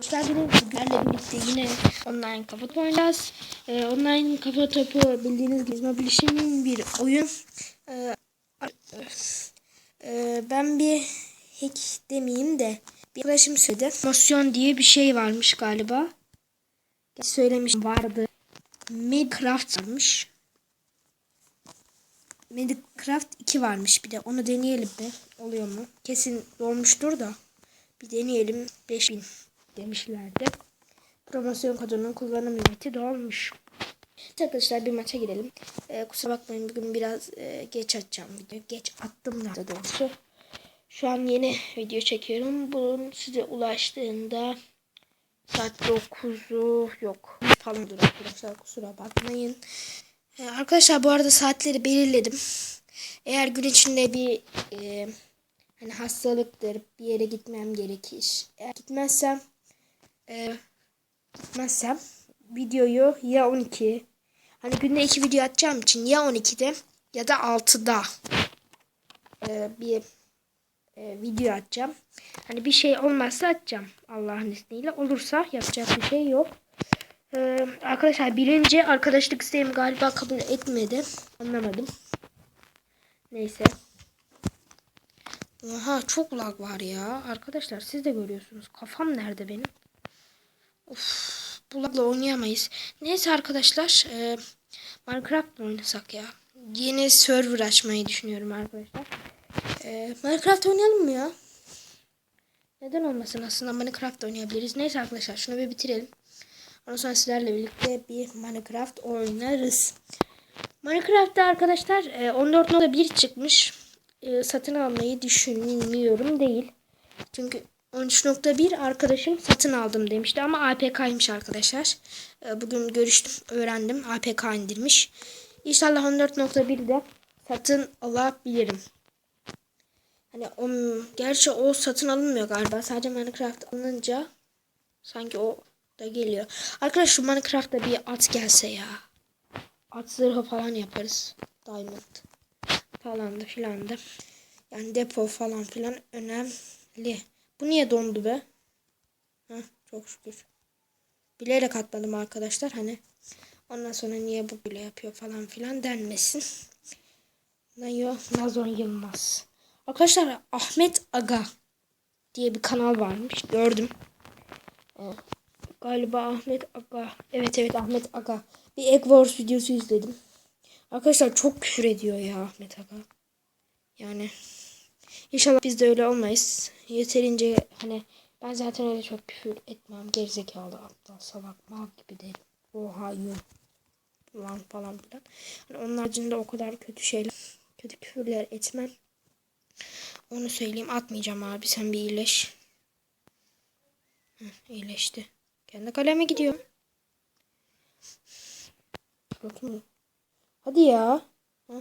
Geldiniz. Bizlerle birlikte yine online kafa topu oynayacağız. Ee, online kafa topu bildiğiniz gibi mobil işimin bir oyun. Ee, e, ben bir hack demeyeyim de bir arkadaşım söyledi. Motion diye bir şey varmış galiba. Söylemiş vardı. Minecraft varmış. Minecraft 2 varmış bir de. Onu deneyelim be. Oluyor mu? Kesin dolmuştur da. Bir deneyelim. 5000 demişlerdi. Promosyon kodunun kullanım limiti dolmuş. Arkadaşlar bir maça girelim. Ee, kusura bakmayın bugün biraz e, geç açacağım video. Geç attım da doğrusu. Şu an yeni video çekiyorum. Bunun size ulaştığında saat 9'u yok falandır arkadaşlar kusura bakmayın. Ee, arkadaşlar bu arada saatleri belirledim. Eğer gün içinde bir e, hani hastalıktır bir yere gitmem gerekir. Eğer gitmezsem e, gitmezsem videoyu ya 12 hani günde iki video atacağım için ya 12'de ya da 6'da e, bir e, video atacağım. Hani bir şey olmazsa atacağım Allah'ın izniyle. Olursa yapacak bir şey yok. Ee, arkadaşlar birinci arkadaşlık isteğimi galiba kabul etmedi. Anlamadım. Neyse. Oha çok lag var ya. Arkadaşlar siz de görüyorsunuz. Kafam nerede benim? Of, bu lagla oynayamayız. Neyse arkadaşlar. E, Minecraft oynasak ya? Yeni server açmayı düşünüyorum arkadaşlar. E, Minecraft oynayalım mı ya? Neden olmasın aslında Minecraft oynayabiliriz. Neyse arkadaşlar şunu bir bitirelim. Ondan sonra sizlerle birlikte bir Minecraft oynarız. Minecraft'ta arkadaşlar 14.1 çıkmış. E, satın almayı düşünmüyorum değil. Çünkü 13.1 arkadaşım satın aldım demişti ama APK'ymış arkadaşlar. E, bugün görüştüm, öğrendim. APK indirmiş. İnşallah 14.1'de satın alabilirim. Hani o, gerçi o satın alınmıyor galiba. Sadece Minecraft alınınca sanki o da geliyor. Arkadaşlar şu Minecraft'ta bir at gelse ya. At zırhı falan yaparız. Diamond falan da filan da. Yani depo falan filan önemli. Bu niye dondu be? Heh, çok şükür. Bilerek atmadım arkadaşlar. Hani ondan sonra niye bu bile yapıyor falan filan denmesin. Nayo Nazon Yılmaz. Arkadaşlar Ahmet Aga diye bir kanal varmış. Gördüm. Galiba Ahmet Aga. Evet evet Ahmet Aga. Bir Egg Wars videosu izledim. Arkadaşlar çok küfür ediyor ya Ahmet Aga. Yani inşallah biz de öyle olmayız. Yeterince hani ben zaten öyle çok küfür etmem. Gerizekalı, aptal, salak, mal gibi derim. Oha yuh. Lan falan filan. Hani onun haricinde o kadar kötü şeyler, kötü küfürler etmem. Onu söyleyeyim. Atmayacağım abi. Sen bir iyileş. Heh, iyileşti. Kendi kaleme gidiyor. Hadi ya. Heh.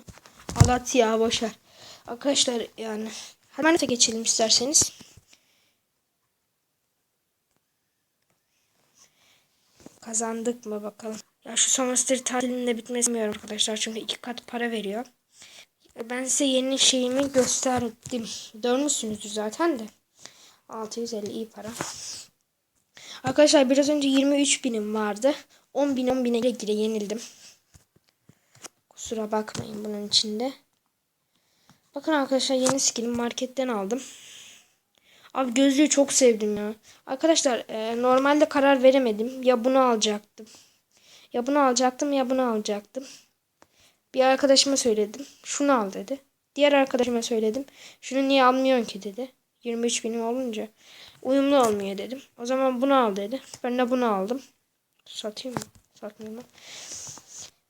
Alat ya boşver. Arkadaşlar yani hemen de geçelim isterseniz. Kazandık mı bakalım. Ya şu semester tatilinde de bitmesi bilmiyorum arkadaşlar. Çünkü iki kat para veriyor. Ben size yeni şeyimi gösterdim. Görmüşsünüzdür zaten de. 650 iyi para. Arkadaşlar biraz önce 23 binim vardı. 10 bin 10 bine yenildim. Kusura bakmayın bunun içinde. Bakın arkadaşlar yeni skill'im marketten aldım. Abi gözlüğü çok sevdim ya. Arkadaşlar e, normalde karar veremedim. Ya bunu alacaktım. Ya bunu alacaktım ya bunu alacaktım. Bir arkadaşıma söyledim. Şunu al dedi. Diğer arkadaşıma söyledim. Şunu niye almıyorsun ki dedi. 23 binim olunca uyumlu olmuyor dedim. O zaman bunu al dedi. Ben de bunu aldım. Satayım mı? Satmayayım mı?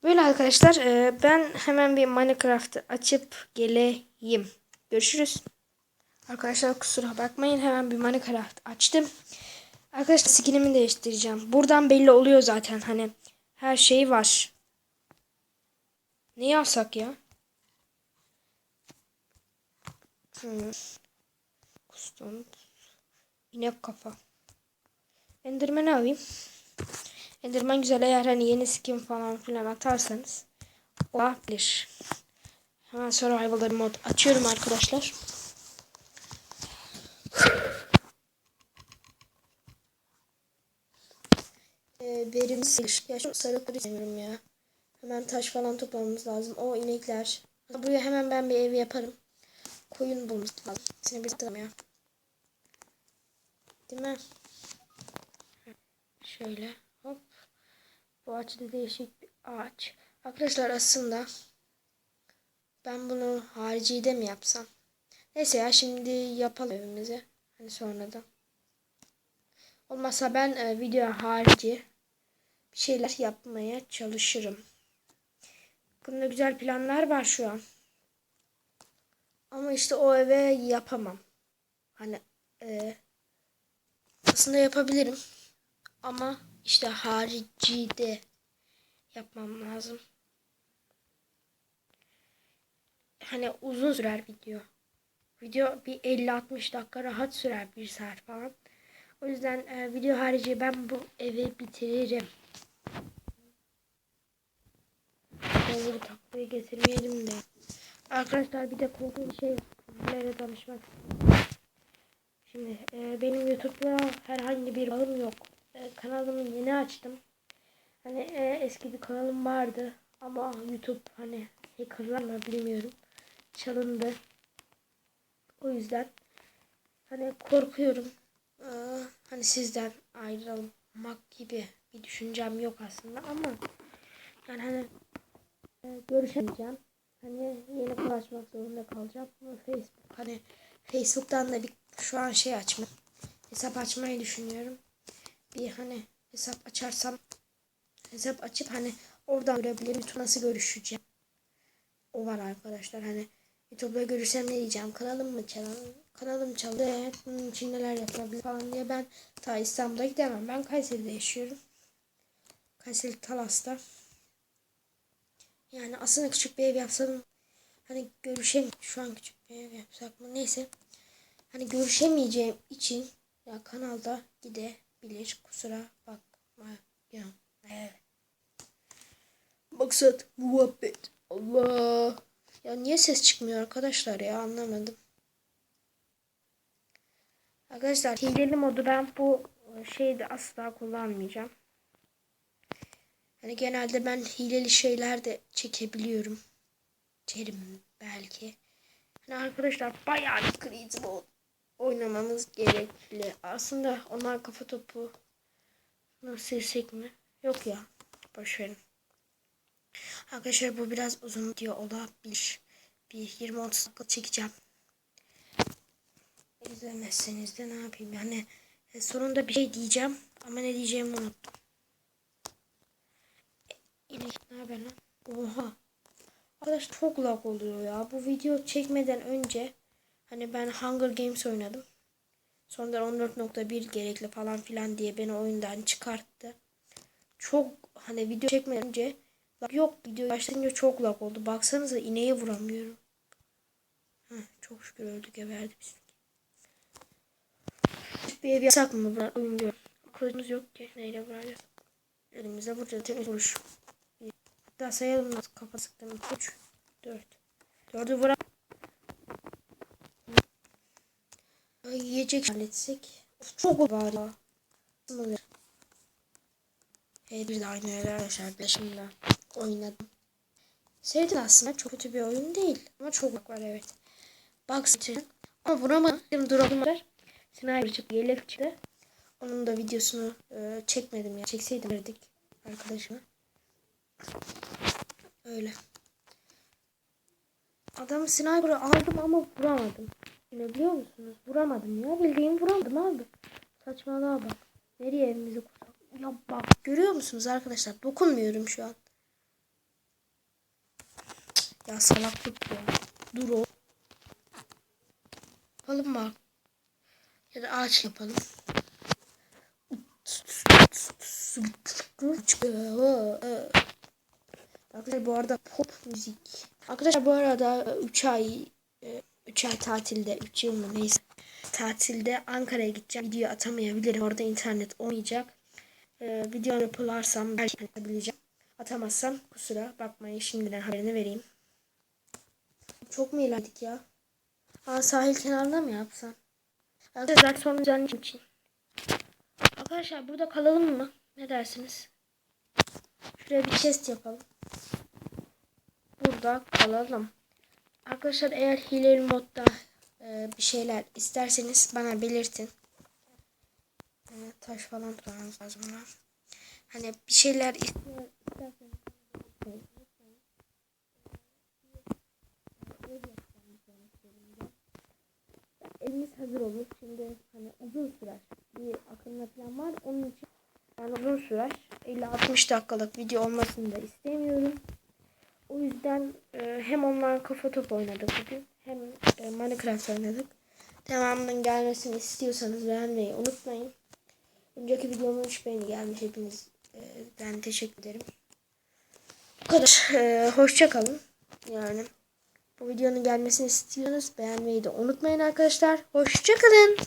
Böyle arkadaşlar e, ben hemen bir Minecraft'ı açıp geleyim. Görüşürüz. Arkadaşlar kusura bakmayın hemen bir Minecraft açtım. Arkadaşlar skinimi değiştireceğim. Buradan belli oluyor zaten hani her şey var. Ne alsak ya? Hmm. İnek kafa. Enderman'ı alayım. Enderman güzel eğer hani yeni skin falan filan atarsanız olabilir. Hemen survival mod açıyorum arkadaşlar. e, verimsiz. Ya şu sarıkları istemiyorum ya. Hemen taş falan toplamamız lazım. O inekler. Buraya hemen ben bir ev yaparım. Koyun bulmamız lazım. Seni bir ya. Değil mi? Şöyle hop. Bu ağaç da değişik bir ağaç. Arkadaşlar aslında ben bunu harici de mi yapsam? Neyse ya şimdi yapalım evimizi. Hani sonradan. Olmazsa ben e, video harici bir şeyler yapmaya çalışırım. Bunda güzel planlar var şu an. Ama işte o eve yapamam. Hani e, aslında yapabilirim. Ama işte harici de yapmam lazım. Hani uzun sürer video. Video bir 50-60 dakika rahat sürer. Bir saat falan. O yüzden e, video harici ben bu evi bitiririm. Bu taklaya getirmeyelim de. Arkadaşlar bir de korkunç şey sizlere danışmak. Şimdi e, benim YouTube'da herhangi bir bağım yok. E, kanalımı yeni açtım. Hani e, eski bir kanalım vardı ama YouTube hani hackerlarla bilmiyorum çalındı. O yüzden hani korkuyorum. Ee, hani sizden ayrılmak gibi bir düşüncem yok aslında ama yani hani e, görüşemeyeceğim. Hani yeni konuşmak zorunda kalacağım. Facebook hani Facebook'tan da bir şu an şey açma hesap açmayı düşünüyorum. Bir hani hesap açarsam hesap açıp hani oradan görebilirim. YouTube nasıl görüşeceğim. O var arkadaşlar hani YouTube'da görürsem ne diyeceğim? Kanalım mı çalan? Kanalım çaldı. Evet, bunun için neler yapılabilir falan diye ben ta İstanbul'a gidemem. Ben Kayseri'de yaşıyorum. Kayseri Talas'ta. Yani aslında küçük bir ev yapsam hani görüşem şu an küçük bir ev yapsak mı neyse. Hani görüşemeyeceğim için ya kanalda gidebilir. Kusura bakma. Evet. Maksat muhabbet. Allah. Ya niye ses çıkmıyor arkadaşlar ya anlamadım. Arkadaşlar hileli modu ben bu şeyde asla kullanmayacağım. Hani genelde ben hileli şeyler de çekebiliyorum. Çerim belki. Hani arkadaşlar bayağı bir kriz mod oynamamız gerekli. Aslında onlar kafa topu silsek mi? Yok ya. Boşverin. Arkadaşlar bu biraz uzun video olabilir. Bir 20-30 dakika çekeceğim. İzlemezseniz de ne yapayım yani e, sonunda bir şey diyeceğim ama ne diyeceğimi unuttum. E, ne haber lan? Oha. Arkadaş çok lag oluyor ya. Bu video çekmeden önce hani ben Hunger Games oynadım. Sonradan 14.1 gerekli falan filan diye beni oyundan çıkarttı. Çok hani video çekmeden önce Yok video başlayınca çok lag oldu. Baksanıza ineği vuramıyorum. Heh, çok şükür öldü geberdi biz. Bir ev yapsak mı? Ben oyun diyorum. Kılıcımız yok ki. Neyle vuracağız? Elimize vuracağız. Temiz vuruş. Hatta sayalım nasıl kafa sıktım. 3, 4. 4'ü vuram. Yiyecek halletsek. Çok var ya. Hey bir de aynı arkadaşlar. Şimdi oynadım. Sevdim aslında. Çok kötü bir oyun değil. Ama çok var evet. Bak için. Ama vuramadım. Duralım var. Sniper çıktı. Yelek çıktı. Onun da videosunu e, çekmedim ya. Çekseydim verdik arkadaşıma. Öyle. Adamı sniper'ı aldım ama vuramadım. Ne biliyor musunuz? Vuramadım ya. Bildiğim vuramadım abi. Saçmalığa bak. Nereye evimizi kurtardık? Ya bak görüyor musunuz arkadaşlar? Dokunmuyorum şu an. Ya salaklık ya. Dur o. Yapalım mı? Ya da ağaç yapalım. Arkadaşlar bu arada pop müzik. Arkadaşlar bu arada 3 ay 3 ay tatilde 3 yıl mı neyse tatilde Ankara'ya gideceğim. Video atamayabilirim. Orada internet olmayacak. Ee, video yapılarsam belki atabileceğim. Atamazsam kusura bakmayın şimdiden haberini vereyim. Çok mu ilerledik ya? Aa sahil kenarında mı yapsam? Arkadaşlar sonra düzenli için. Arkadaşlar burada kalalım mı? Ne dersiniz? Şuraya bir test yapalım. Burada kalalım. Arkadaşlar eğer hileli modda e, bir şeyler isterseniz bana belirtin. E, taş falan tutmamız lazım buna. Hani bir şeyler iste- isterseniz. Eliniz hazır olur. Şimdi hani uzun sürer. Bir aklımda plan var. Onun için yani uzun sürer. 50-60 dakikalık video olmasını da istemiyorum. O yüzden hem ondan kafa top oynadık bugün. Hem e, Minecraft oynadık. Devamının gelmesini istiyorsanız beğenmeyi unutmayın. Önceki videomun 3 beğeni gelmiş hepinizden teşekkür ederim. Bu kadar. E, hoşça. Yani bu videonun gelmesini istiyorsanız beğenmeyi de unutmayın arkadaşlar. Hoşça kalın.